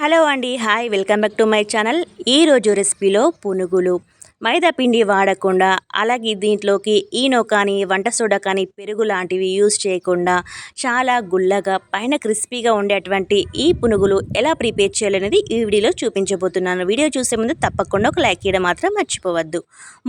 Hello అండి hi welcome back to my channel. ఈరోజు రెసిపీలో పునుగులు. మైదా పిండి వాడకుండా అలాగే దీంట్లోకి ఈనో కానీ వంట సోడా కానీ పెరుగు లాంటివి యూజ్ చేయకుండా చాలా గుల్లగా పైన క్రిస్పీగా ఉండేటువంటి ఈ పునుగులు ఎలా ప్రిపేర్ చేయాలనేది ఈ వీడియోలో చూపించబోతున్నాను. వీడియో చూసే ముందు తప్పకుండా ఒక లైక్ చేయడం మాత్రం మర్చిపోవద్దు.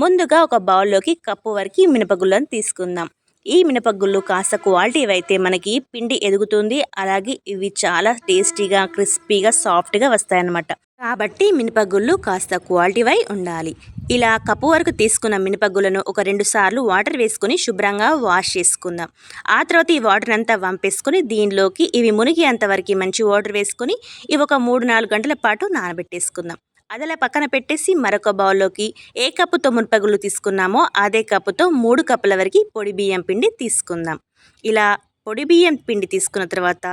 ముందుగా ఒక బౌల్లోకి కప్పు వరకు మినపగుళ్ళను తీసుకుందాం. ఈ మినపగుళ్ళు కాస్త క్వాలిటీ అయితే మనకి పిండి ఎదుగుతుంది. అలాగే ఇవి చాలా టేస్టీగా క్రిస్పీగా సాఫ్ట్గా వస్తాయన్నమాట. కాబట్టి మినపగుళ్ళు కాస్త క్వాలిటీవై ఉండాలి. ఇలా కప్పు వరకు తీసుకున్న మినపగుళ్ళను ఒక రెండు సార్లు వాటర్ వేసుకొని శుభ్రంగా వాష్ చేసుకుందాం. ఆ తర్వాత ఈ వాటర్ అంతా వంపేసుకొని దీనిలోకి ఇవి మునిగి అంతవరకు మంచి వాటర్ వేసుకొని ఇవి ఒక మూడు నాలుగు గంటల పాటు నానబెట్టేసుకుందాం. అదలా పక్కన పెట్టేసి మరొక బౌల్లోకి ఏ కప్పుతో మునపగులు తీసుకున్నామో అదే కప్పుతో మూడు కప్పుల వరకు పొడి బియ్యం పిండి తీసుకుందాం. ఇలా పొడి బియ్యం పిండి తీసుకున్న తర్వాత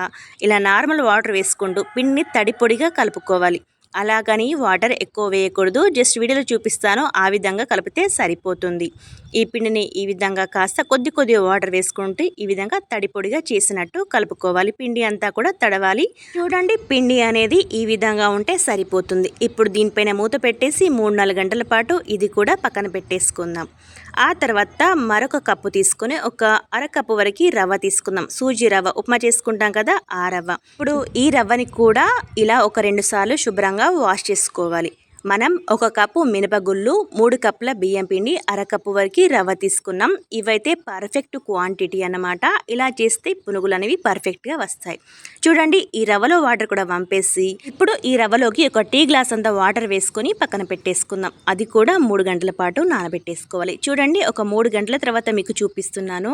ఇలా నార్మల్ వాటర్ వేసుకుంటూ పిండిని తడి పొడిగా కలుపుకోవాలి. అలాగని వాటర్ ఎక్కువ వేయకూడదు. జస్ట్ వీడియోలో చూపిస్తాను. ఆ విధంగా కలిపితే సరిపోతుంది. ఈ పిండిని ఈ విధంగా కాస్త కొద్ది కొద్దిగా వాటర్ వేసుకుంటే ఈ విధంగా తడిపొడిగా చేసినట్టు కలుపుకోవాలి. పిండి అంతా కూడా తడవాలి. చూడండి పిండి అనేది ఈ విధంగా ఉంటే సరిపోతుంది. ఇప్పుడు దీనిపైన మూత పెట్టేసి మూడు నాలుగు గంటల పాటు ఇది కూడా పక్కన పెట్టేసుకుందాం. ఆ తర్వాత మరొక కప్పు తీసుకుని ఒక అరకప్పు వరకు రవ్వ తీసుకుందాం. సూజీ రవ్వ. ఉప్మా చేసుకుంటాం కదా ఆ రవ్వ. ఇప్పుడు ఈ రవ్వని కూడా ఇలా ఒక రెండు సార్లు శుభ్రంగా వాష్ చేసుకోవాలి. మనం ఒక కప్పు మినపగుళ్ళు మూడు కప్పుల బియ్యం పిండి అరకప్పు వరకు రవ్వ తీసుకున్నాం. ఇవైతే పర్ఫెక్ట్ క్వాంటిటీ అన్నమాట. ఇలా చేస్తే పునుగులు అనేవి పర్ఫెక్ట్గా వస్తాయి. చూడండి ఈ రవ్వలో వాటర్ కూడా వంపేసి ఇప్పుడు ఈ రవ్వలోకి ఒక టీ గ్లాస్ అంత వాటర్ వేసుకొని పక్కన పెట్టేసుకుందాం. అది కూడా మూడు గంటల పాటు నానబెట్టేసుకోవాలి. చూడండి ఒక మూడు గంటల తర్వాత మీకు చూపిస్తున్నాను.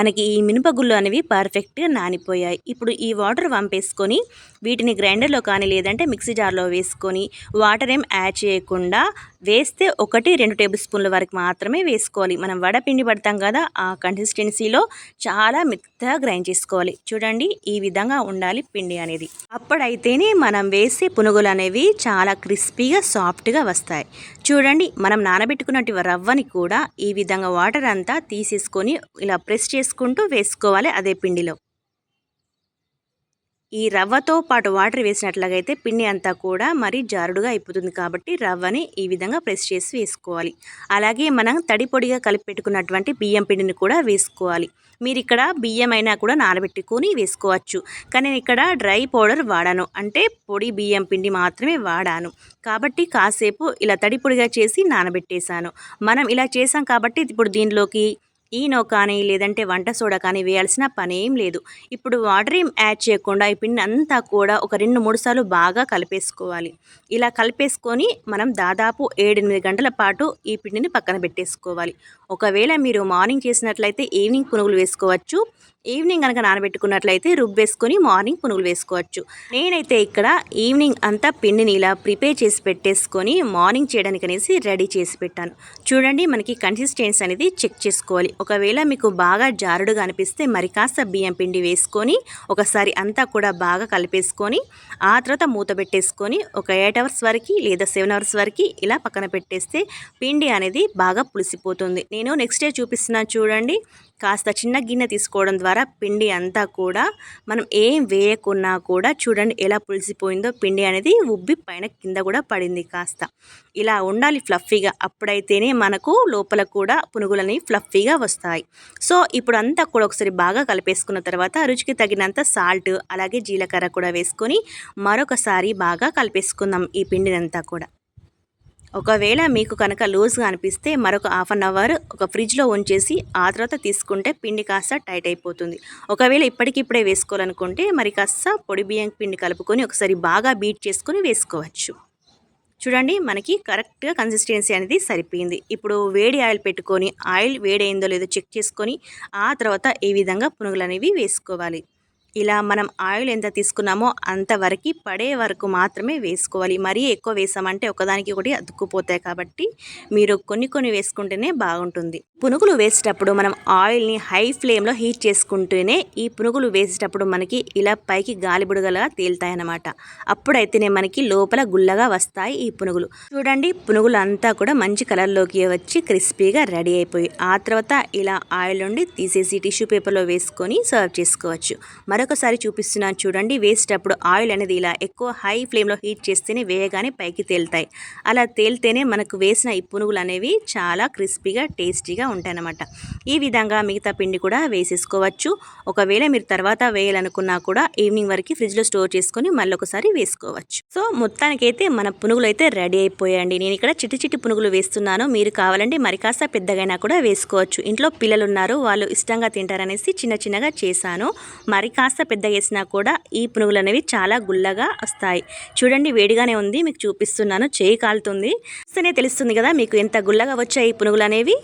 మనకి ఈ మినపగుళ్ళు అనేవి పర్ఫెక్ట్గా నానిపోయాయి. ఇప్పుడు ఈ వాటర్ వంపేసుకొని వీటిని గ్రైండర్లో కానీ లేదంటే మిక్సీ జార్లో వేసుకొని వాటర్ ఏం యాడ్ చేయకుండా వేస్తే ఒకటి రెండు టేబుల్ స్పూన్ల వరకు మాత్రమే వేసుకోవాలి. మనం వడపిండి పడతాం కదా ఆ కన్సిస్టెన్సీలో చాలా మెత్తగా గ్రైండ్ చేసుకోవాలి. చూడండి ఈ విధంగా ఉండాలి పిండి అనేది. అప్పుడైతేనే మనం వేసే పునుగులు అనేవి చాలా క్రిస్పీగా సాఫ్ట్గా వస్తాయి. చూడండి మనం నానబెట్టుకున్నట్టు రవ్వని కూడా ఈ విధంగా వాటర్ అంతా తీసేసుకొని ఇలా ప్రెస్ చేసుకుంటూ వేసుకోవాలి అదే పిండిలో. ఈ రవ్వతో పాటు వాటర్ వేసినట్లయితే పిండి అంతా కూడా మరి జారుడుగా అయిపోతుంది కాబట్టి రవ్వని ఈ విధంగా ప్రెస్ చేసి వేసుకోవాలి. అలాగే మనం తడి పొడిగా కలిపి పెట్టుకున్నటువంటి బియ్యం పిండిని కూడా వేసుకోవాలి. మీరు ఇక్కడ బియ్యం అయినా కూడా నానబెట్టుకొని వేసుకోవచ్చు. కానీ నేను ఇక్కడ డ్రై పౌడర్ వాడాను. అంటే పొడి బియ్యం పిండి మాత్రమే వాడాను. కాబట్టి కాసేపు ఇలా తడి పొడిగా చేసి నానబెట్టేశాను. మనం ఇలా చేసాం కాబట్టి ఇప్పుడు దీనిలోకి ఈనో కానీ లేదంటే వంట సోడా కానీ వేయాల్సిన పని ఏం లేదు. ఇప్పుడు వాటర్ ఏం యాడ్ చేయకుండా ఈ పిండి అంతా కూడా ఒక రెండు మూడు సార్లు బాగా కలిపేసుకోవాలి. ఇలా కలిపేసుకొని మనం దాదాపు ఏడెనిమిది గంటల పాటు ఈ పిండిని పక్కన పెట్టేసుకోవాలి. ఒకవేళ మీరు మార్నింగ్ చేసినట్లయితే ఈవినింగ్ పునుగులు వేసుకోవచ్చు. ఈవినింగ్ కనుక నానబెట్టుకున్నట్లయితే రుబ్బేసుకొని మార్నింగ్ పునుగులు వేసుకోవచ్చు. నేనైతే ఇక్కడ ఈవినింగ్ అంతా పిండిని ఇలా ప్రిపేర్ చేసి పెట్టేసుకొని మార్నింగ్ చేయడానికి అనేసి రెడీ చేసి పెట్టాను. చూడండి మనకి కన్సిస్టెన్సీ అనేది చెక్ చేసుకోవాలి. ఒకవేళ మీకు బాగా జారుడుగా అనిపిస్తే మరి కాస్త బియ్యం పిండి వేసుకొని ఒకసారి అంతా కూడా బాగా కలిపేసుకొని ఆ తర్వాత మూత పెట్టేసుకొని ఒక ఎయిట్ అవర్స్ వరకు లేదా సెవెన్ అవర్స్ వరకు ఇలా పక్కన పెట్టేస్తే పిండి అనేది బాగా పులిసిపోతుంది. నేను నెక్స్ట్ డే చూపిస్తున్నాను చూడండి. కాస్త చిన్న గిన్నె తీసుకోవడం ద్వారా పిండి అంతా కూడా మనం ఏం వేయకున్నా కూడా చూడండి ఎలా పులిసిపోయిందో పిండి అనేది ఉబ్బి పైన కింద కూడా పడింది కాస్త. ఇలా ఉండాలి ఫ్లఫీగా. అప్పుడైతేనే మనకు లోపల కూడా పునుగులని ఫ్లఫీగా వస్తాయి. సో ఇప్పుడు అంతా కూడా ఒకసారి బాగా కలిపేసుకున్న తర్వాత రుచికి తగినంత సాల్ట్ అలాగే జీలకర్ర కూడా వేసుకొని మరొకసారి బాగా కలిపేసుకుందాం ఈ పిండినంతా కూడా. ఒకవేళ మీకు కనుక లూజ్గా అనిపిస్తే మరొక హాఫ్ అన్ అవర్ ఒక ఫ్రిడ్జ్లో ఉంచేసి ఆ తర్వాత తీసుకుంటే పిండి కాస్త టైట్ అయిపోతుంది. ఒకవేళ ఇప్పటికిప్పుడే వేసుకోవాలనుకుంటే మరి కాస్త పొడి బియ్యం పిండి కలుపుకొని ఒకసారి బాగా బీట్ చేసుకొని వేసుకోవచ్చు. చూడండి మనకి కరెక్ట్గా కన్సిస్టెన్సీ అనేది సరిపోయింది. ఇప్పుడు వేడి ఆయిల్ పెట్టుకొని ఆయిల్ వేడైందో లేదో చెక్ చేసుకొని ఆ తర్వాత ఈ విధంగా పునుగులు అనేవి వేసుకోవాలి. ఇలా మనం ఆయిల్ ఎంత తీసుకున్నామో అంతవరకు పడే వరకు మాత్రమే వేసుకోవాలి. మరీ ఎక్కువ వేసామంటే ఒకదానికి ఒకటి అతుక్కుపోతాయి కాబట్టి మీరు కొన్ని కొన్ని వేసుకుంటేనే బాగుంటుంది. పునుగులు వేసేటప్పుడు మనం ఆయిల్ని హై ఫ్లేమ్లో హీట్ చేసుకుంటూనే ఈ పునుగులు వేసేటప్పుడు మనకి ఇలా పైకి గాలిబుడగలా తేలుతాయన్నమాట. అప్పుడైతేనే మనకి లోపల గుల్లగా వస్తాయి ఈ పునుగులు. చూడండి పునుగులు అంతా కూడా మంచి కలర్లోకి వచ్చి క్రిస్పీగా రెడీ అయిపోయి ఆ తర్వాత ఇలా ఆయిల్ నుండి తీసేసి టిష్యూ పేపర్లో వేసుకొని సర్వ్ చేసుకోవచ్చు. మరొకసారి చూపిస్తున్నాను చూడండి వేసేటప్పుడు ఆయిల్ అనేది ఇలా ఎక్కువ హై ఫ్లేమ్లో హీట్ చేస్తేనే వేయగానే పైకి తేలుతాయి. అలా తేలితేనే మనకు వేసిన ఈ పునుగులు అనేవి చాలా క్రిస్పీగా టేస్టీగా ఉంటాయన్నమాట. ఈ విధంగా మిగతా పిండి కూడా వేసేసుకోవచ్చు. ఒకవేళ మీరు తర్వాత వేయాలనుకున్నా కూడా ఈవినింగ్ వరకు ఫ్రిడ్జ్లో స్టోర్ చేసుకొని మళ్ళీ ఒకసారి వేసుకోవచ్చు. సో మొత్తానికైతే మన పునుగులు అయితే రెడీ అయిపోయాయండి. నేను ఇక్కడ చిట్టి చిట్టి పునుగులు వేస్తున్నాను. మీరు కావాలంటే మరి కాస్త పెద్దగైనా కూడా వేసుకోవచ్చు. ఇంట్లో పిల్లలు ఉన్నారు వాళ్ళు ఇష్టంగా తింటారనేసి చిన్న చిన్నగా చేశాను. మరి కాస్త పెద్ద వేసినా కూడా ఈ పునుగులు అనేవి చాలా గుల్లగా వస్తాయి. చూడండి వేడిగానే ఉంది. మీకు చూపిస్తున్నాను. చేయి కాలుతుంది. వస్తేనే తెలుస్తుంది కదా మీకు ఎంత గుల్లగా వచ్చాయి ఈ పునుగులు అనేవి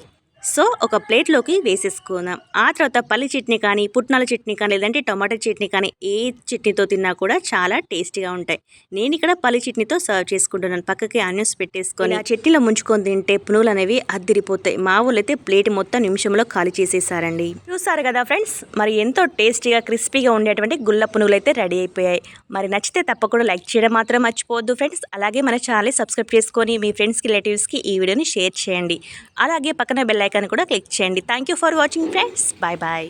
సో ఒక ప్లేట్లోకి వేసేసుకుందాం. ఆ తర్వాత పల్లి చట్నీ కానీ పుట్నాల చట్నీ కానీ లేదంటే టమాటా చట్నీ కానీ ఏ చట్నీతో తిన్నా కూడా చాలా టేస్టీగా ఉంటాయి. నేను ఇక్కడ పల్లి చట్నీతో సర్వ్ చేసుకుంటున్నాను. పక్కకి ఆనియన్స్ పెట్టేసుకొని ఆ చట్నీలో ముంచుకొని తింటే పునులు అనేవి అద్దిరిపోతాయి. మా ఊళ్ళో అయితే ప్లేట్ మొత్తం నిమిషంలో ఖాళీ చేసేసారండి. చూసారు కదా ఫ్రెండ్స్ మరి ఎంతో టేస్టీగా క్రిస్పీగా ఉండేటువంటి గుల్ల పునుగులు అయితే రెడీ అయిపోయాయి. మరి నచ్చితే తప్పకుండా లైక్ చేయడం మాత్రం మర్చిపోవద్దు ఫ్రెండ్స్. అలాగే మన ఛానల్ సబ్స్క్రైబ్ చేసుకొని మీ ఫ్రెండ్స్కి రిలేటివ్స్కి ఈ వీడియోని షేర్ చేయండి. అలాగే పక్కన బెల్ ఐకాన్ కూడా క్లిక్ చేయండి. Thank you for watching friends bye bye